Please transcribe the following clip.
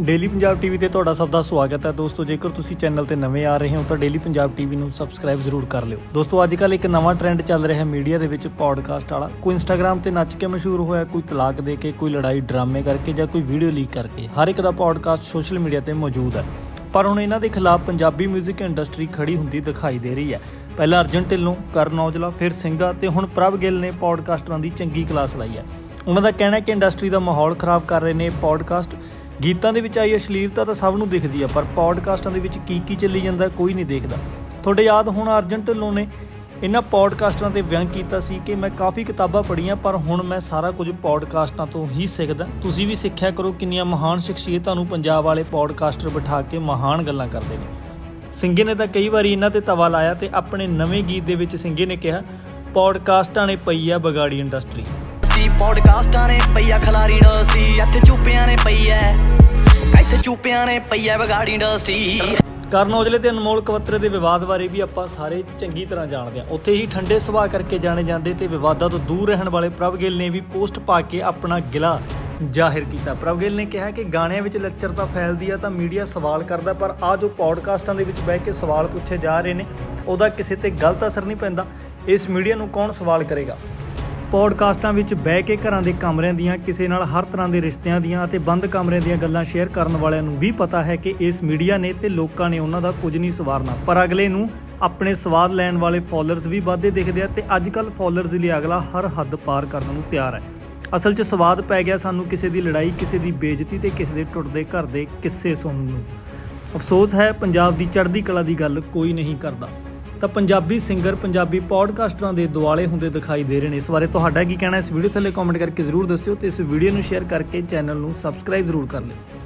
Daily Punjab TV ਤੇ ਤੁਹਾਡਾ ਸਭ ਦਾ ਸਵਾਗਤ ਹੈ। ਦੋਸਤੋ, ਜੇਕਰ ਤੁਸੀਂ ਚੈਨਲ ਤੇ ਨਵੇਂ ਆ ਰਹੇ ਹੋ, ਤਾਂ ਡੇਲੀ ਪੰਜਾਬ ਟੀਵੀ ਨੂੰ ਸਬਸਕ੍ਰਾਈਬ ਜ਼ਰੂਰ ਕਰ ਲਿਓ। ਦੋਸਤੋ, ਅੱਜ ਕੱਲ ਇੱਕ ਨਵਾਂ ਟ੍ਰੈਂਡ ਚੱਲ ਰਿਹਾ ਹੈ ਮੀਡੀਆ ਦੇ ਵਿੱਚ ਪੋਡਕਾਸਟ ਵਾਲਾ। ਕੋਈ ਇੰਸਟਾਗ੍ਰam ਤੇ ਨੱਚ ਕੇ ਮਸ਼ਹੂਰ ਹੋਇਆ, ਕੋਈ ਤਲਾਕ ਦੇ ਕੇ, ਕੋਈ ਲੜਾਈ ਡਰਾਮੇ ਕਰਕੇ ਜਾਂ ਕੋਈ ਵੀਡੀਓ ਲੀਕ ਕਰਕੇ। ਹਰ ਇੱਕ ਦਾ ਪੋਡਕਾਸਟ ਸੋਸ਼ਲ ਮੀਡੀਆ ਤੇ ਮੌਜੂਦ ਹੈ। ਪਰ ਹੁਣ ਇਹਨਾਂ ਦੇ ਖਿਲਾਫ ਪੰਜਾਬੀ 뮤직 ਇੰਡਸਟਰੀ ਖੜੀ ਹੁੰਦੀ ਦਿਖਾਈ ਦੇ ਰਹੀ ਹੈ। ਪਹਿਲਾਂ ਅਰਜਨ ਢਿੱਲੋਂ, ਕਰਨ ਔਜਲਾ, ਫਿਰ ਸਿੰਘਾ ਤੇ ਹੁਣ ਪ੍ਰਭ ਗਿੱਲ ਨੇ ਪੋਡਕਾਸਟਰਾਂ ਦੀ ਚੰਗੀ ਕਲਾਸ ਲਾਈ ਹੈ। ਉਹਨਾਂ ਦਾ ਕਹਿਣਾ ਹੈ ਕਿ ਇੰਡਸਟਰੀ ਦਾ ਮਾਹੌਲ ਖਰਾਬ ਕਰ ਰਹੇ ਨੇ ਇਹ ਪੋਡਕਾਸਟ ਗੀਤਾਂ ਦੇ ਵਿੱਚ ਆਈ ਅਸ਼ਲੀਲਤਾ ਤਾਂ ਸਭ ਨੂੰ ਦਿਖਦੀ ਆ, ਪਰ ਪੋਡਕਾਸਟਾਂ ਦੇ ਵਿੱਚ ਕੀ ਕੀ ਚੱਲੀ ਜਾਂਦਾ ਕੋਈ ਨਹੀਂ ਦੇਖਦਾ। ਤੁਹਾਡੇ ਯਾਦ ਹੋਣਾ ਅਰਜਨ ਢਿੱਲੋਂ ਨੇ ਇਹਨਾਂ ਪੋਡਕਾਸਟਾਂ ਤੇ ਵਿਅੰਗ ਕੀਤਾ ਸੀ ਕਿ ਮੈਂ ਕਾਫੀ ਕਿਤਾਬਾਂ ਪੜ੍ਹੀਆਂ, ਪਰ ਹੁਣ ਮੈਂ ਸਾਰਾ ਕੁਝ ਪੋਡਕਾਸਟਾਂ ਤੋਂ ਹੀ ਸਿੱਖਦਾ। ਤੁਸੀਂ ਵੀ ਸਿੱਖਿਆ ਕਰੋ ਕਿੰਨੀਆਂ ਮਹਾਨ ਸ਼ਖਸੀਅਤਾਂ ਨੂੰ ਪੰਜਾਬ ਵਾਲੇ ਪੋਡਕਾਸਟਰ ਬਿਠਾ ਕੇ ਮਹਾਨ ਗੱਲਾਂ ਕਰਦੇ ਨੇ। ਸਿੰਘੇ ਨੇ ਤਾਂ ਕਈ ਵਾਰੀ ਇਹਨਾਂ ਤੇ ਤਵਾ ਲਾਇਆ ਤੇ ਆਪਣੇ ਨਵੇਂ ਗੀਤ ਦੇ ਵਿੱਚ ਸਿੰਘੇ ਨੇ ਕਿਹਾ, ਪੋਡਕਾਸਟਾਂ ਨੇ ਪਈ ਆ ਬਗਾੜੀ ਇੰਡਸਟਰੀ। ਸੀ ਪੋਡਕਾਸਟਾਂ ਨੇ ਪਈਆ ਖਲਾਰੀ ਇੰਡਸਟਰੀ ਇੱਥੇ ਚੂਪਿਆਂ ਨੇ ਪਈ ਐ। ਇੱਥੇ ਚੂਪਿਆਂ ਨੇ ਪਈ ਐ ਵਿਗਾੜੀ ਇੰਡਸਟਰੀ ਕਰਨ ਔਜਲੇ ਤੇ ਅਨਮੋਲ ਕਵਤਰੇ ਦੇ ਵਿਵਾਦ ਬਾਰੇ ਵੀ ਆਪਾਂ ਸਾਰੇ ਚੰਗੀ ਤਰ੍ਹਾਂ ਜਾਣਦੇ ਹਾਂ। ਉੱਥੇ ਹੀ ਠੰਡੇ ਸੁਭਾਅ ਕਰਕੇ ਜਾਣੇ ਜਾਂਦੇ ਤੇ ਵਿਵਾਦਾਂ ਤੋਂ ਦੂਰ ਰਹਿਣ ਵਾਲੇ ਪ੍ਰਭਗਿੱਲ ਨੇ ਵੀ ਪੋਸਟ ਪਾ ਕੇ ਆਪਣਾ ਗਿਲਾ ਜ਼ਾਹਿਰ ਕੀਤਾ। ਪ੍ਰਭਗਿੱਲ ਨੇ ਕਿਹਾ ਕਿ ਗਾਣਿਆਂ ਵਿੱਚ ਲੱਚਰਤਾ ਫੈਲਦੀ ਆ, ਤਾਂ ਮੀਡੀਆ ਸਵਾਲ ਕਰਦਾ, ਪਰ ਆ ਜੋ ਪੌਡਕਾਸਟਾਂ ਦੇ ਵਿੱਚ ਬਹਿ ਕੇ ਸਵਾਲ ਪੁੱਛੇ ਜਾ ਰਹੇ ਨੇ, ਉਹਦਾ ਕਿਸੇ ਤੇ ਗਲਤ ਅਸਰ ਨਹੀਂ ਪੈਂਦਾ। ਇਸ ਮੀਡੀਆ ਨੂੰ ਕੌਣ ਸਵਾਲ ਕਰੇਗਾ? ਪੌਡਕਾਸਟਾਂ ਵਿੱਚ ਬਹਿ ਕੇ ਘਰਾਂ ਦੇ ਕਮਰਿਆਂ ਦੀਆਂ, ਕਿਸੇ ਨਾਲ ਹਰ ਤਰ੍ਹਾਂ ਦੇ ਰਿਸ਼ਤਿਆਂ ਦੀਆਂ ਅਤੇ ਬੰਦ ਕਮਰਿਆਂ ਦੀਆਂ ਗੱਲਾਂ ਸ਼ੇਅਰ ਕਰਨ ਵਾਲਿਆਂ ਨੂੰ ਵੀ ਪਤਾ ਹੈ ਕਿ ਇਸ ਮੀਡੀਆ ਨੇ ਤੇ ਲੋਕਾਂ ਨੇ ਉਹਨਾਂ ਦਾ ਕੁਝ ਨਹੀਂ ਸਵਾਰਨਾ। ਪਰ ਅਗਲੇ ਨੂੰ ਆਪਣੇ ਸਵਾਦ ਲੈਣ ਵਾਲੇ ਫਾਲੋਅਰਸ ਵੀ ਵਾਧੇ ਦਿਖਦੇ ਆ ਤੇ ਅੱਜ ਕੱਲ ਫਾਲੋਅਰਸ ਲਈ ਅਗਲਾ ਹਰ ਹੱਦ ਪਾਰ ਕਰਨ ਨੂੰ ਤਿਆਰ ਹੈ। ਅਸਲ 'ਚ ਸਵਾਦ ਪੈ ਗਿਆ ਸਾਨੂੰ ਕਿਸੇ ਦੀ ਲੜਾਈ, ਕਿਸੇ ਦੀ ਬੇਇੱਜ਼ਤੀ ਤੇ ਕਿਸੇ ਦੇ ਟੁੱਟਦੇ ਘਰ ਦੇ ਕਿੱਸੇ ਸੁਣਨ ਨੂੰ। ਅਫਸੋਸ ਹੈ, ਪੰਜਾਬ ਦੀ ਚੜ੍ਹਦੀ ਕਲਾ ਦੀ ਗੱਲ ਕੋਈ ਨਹੀਂ ਕਰਦਾ। ਤਾਂ ਪੰਜਾਬੀ ਸਿੰਗਰ, ਪੰਜਾਬੀ ਪੌਡਕਾਸਟਰਾਂ ਦੇ ਦੁਆਲੇ ਹੁੰਦੇ ਦਿਖਾਈ ਦੇ ਰਹੇ ਨੇ। ਇਸ ਬਾਰੇ ਤੁਹਾਡਾ ਕੀ ਕਹਿਣਾ ਇਸ ਵੀਡੀਓ ਥੱਲੇ ਕਮੈਂਟ ਕਰਕੇ ਜ਼ਰੂਰ ਦੱਸਿਓ ਤੇ ਇਸ ਵੀਡੀਓ ਨੂੰ ਸ਼ੇਅਰ ਕਰਕੇ ਚੈਨਲ ਨੂੰ ਸਬਸਕ੍ਰਾਈਬ ਜ਼ਰੂਰ ਕਰ ਲਿਓ।